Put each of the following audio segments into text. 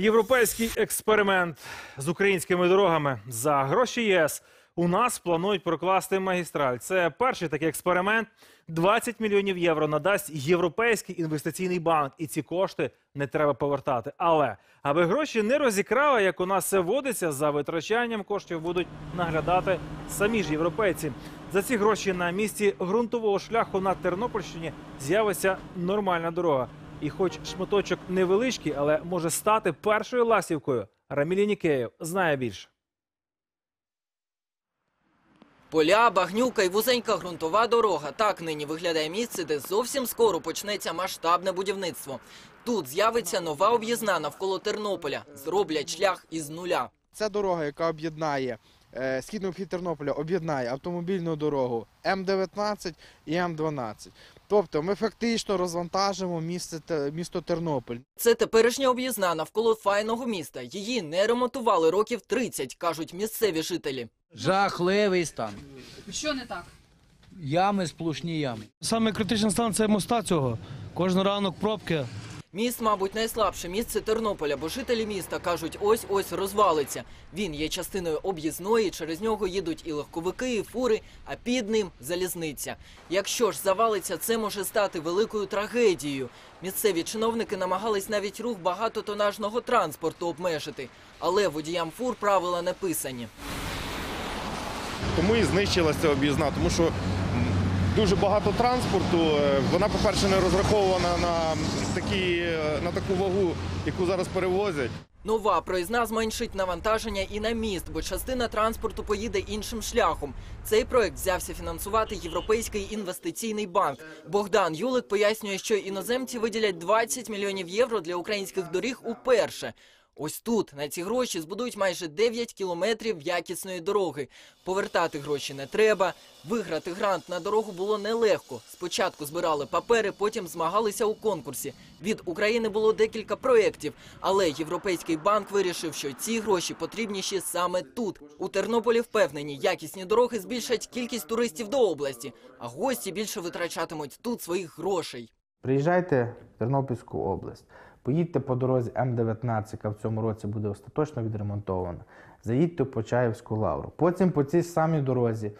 Європейський експеримент з українськими дорогами за гроші ЄС у нас планують прокласти магістраль. Це перший такий експеримент. 20 мільйонів євро надасть Європейський інвестиційний банк, і ці кошти не треба повертати. Але аби гроші не розікрали, як у нас це водиться, за витрачанням коштів будуть наглядати самі ж європейці. За ці гроші на місці ґрунтового шляху на Тернопільщині з'явиться нормальна дорога. І хоч шматочок невеличкий, але може стати першою ластівкою. Рамілі Нікеєв знає більше. Поля, багнюка і вузенька ґрунтова дорога. Так нині виглядає місце, де зовсім скоро почнеться масштабне будівництво. Тут з'явиться нова об'їзна навколо Тернополя. Зроблять шлях із нуля. Це дорога, яка об'єднає е, східний обхід Тернополя, об'єднає автомобільну дорогу М19 і М12. Тобто ми фактично розвантажимо місце, місто Тернопіль. Це теперішня об'їзна навколо файного міста. Її не ремонтували років 30, кажуть місцеві жителі. Жахливий стан. Що не так? Ями, сплошні ями. Саме критична станція моста цього. Кожен ранок пробки. Міст, мабуть, найслабше місце Тернополя, бо жителі міста кажуть, ось-ось розвалиться. Він є частиною об'їзної, через нього їдуть і легковики, і фури, а під ним залізниця. Якщо ж завалиться, це може стати великою трагедією. Місцеві чиновники намагались навіть рух багатотонажного транспорту обмежити, але водіям фур правила не писані. Тому і знищилася об'їзна, тому що дуже багато транспорту. е, Вона, по-перше, не розрахована на, такі, е, на таку вагу, яку зараз перевозять. Нова проїзна зменшить навантаження і на міст, бо частина транспорту поїде іншим шляхом. Цей проект взявся фінансувати Європейський інвестиційний банк. Богдан Юлик пояснює, що іноземці виділять 20 мільйонів євро для українських доріг уперше. Ось тут на ці гроші збудують майже 9 кілометрів якісної дороги. Повертати гроші не треба. Виграти грант на дорогу було нелегко. Спочатку збирали папери, потім змагалися у конкурсі. Від України було декілька проєктів, але Європейський банк вирішив, що ці гроші потрібніші саме тут. У Тернополі впевнені, якісні дороги збільшать кількість туристів до області, а гості більше витрачатимуть тут своїх грошей. Приїжджайте в Тернопільську область, поїдьте по дорозі М19, яка в цьому році буде остаточно відремонтована. Заїдьте в Почаївську лавру. Потім по цій самій дорозі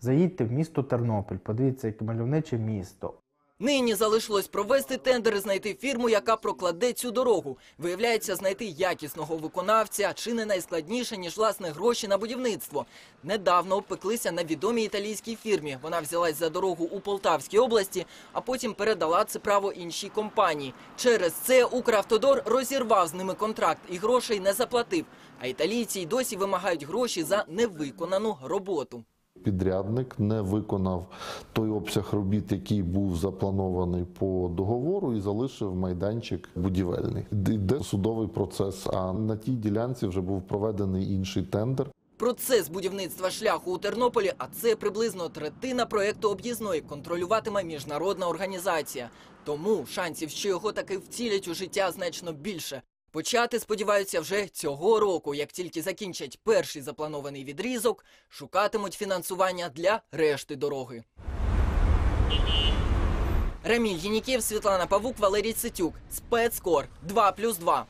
заїдьте в місто Тернопіль. Подивіться, яке мальовниче місто. Нині залишилось провести тендер і знайти фірму, яка прокладе цю дорогу. Виявляється, знайти якісного виконавця чи не найскладніше, ніж власне гроші на будівництво. Недавно обпеклися на відомій італійській фірмі. Вона взялась за дорогу у Полтавській області, а потім передала це право іншій компанії. Через це Укравтодор розірвав з ними контракт і грошей не заплатив. А італійці й досі вимагають гроші за невиконану роботу. Підрядник не виконав той обсяг робіт, який був запланований по договору, і залишив майданчик будівельний. Йде судовий процес. А на тій ділянці вже був проведений інший тендер. Процес будівництва шляху у Тернополі, а це приблизно третина проєкту об'їзної, контролюватиме міжнародна організація. Тому шансів, що його таки вцілять у життя, значно більше. Почати сподіваються вже цього року. Як тільки закінчать перший запланований відрізок, шукатимуть фінансування для решти дороги. Раміль Єніків, Світлана Павук, Валерій Цитюк. Спецкор 2+,2.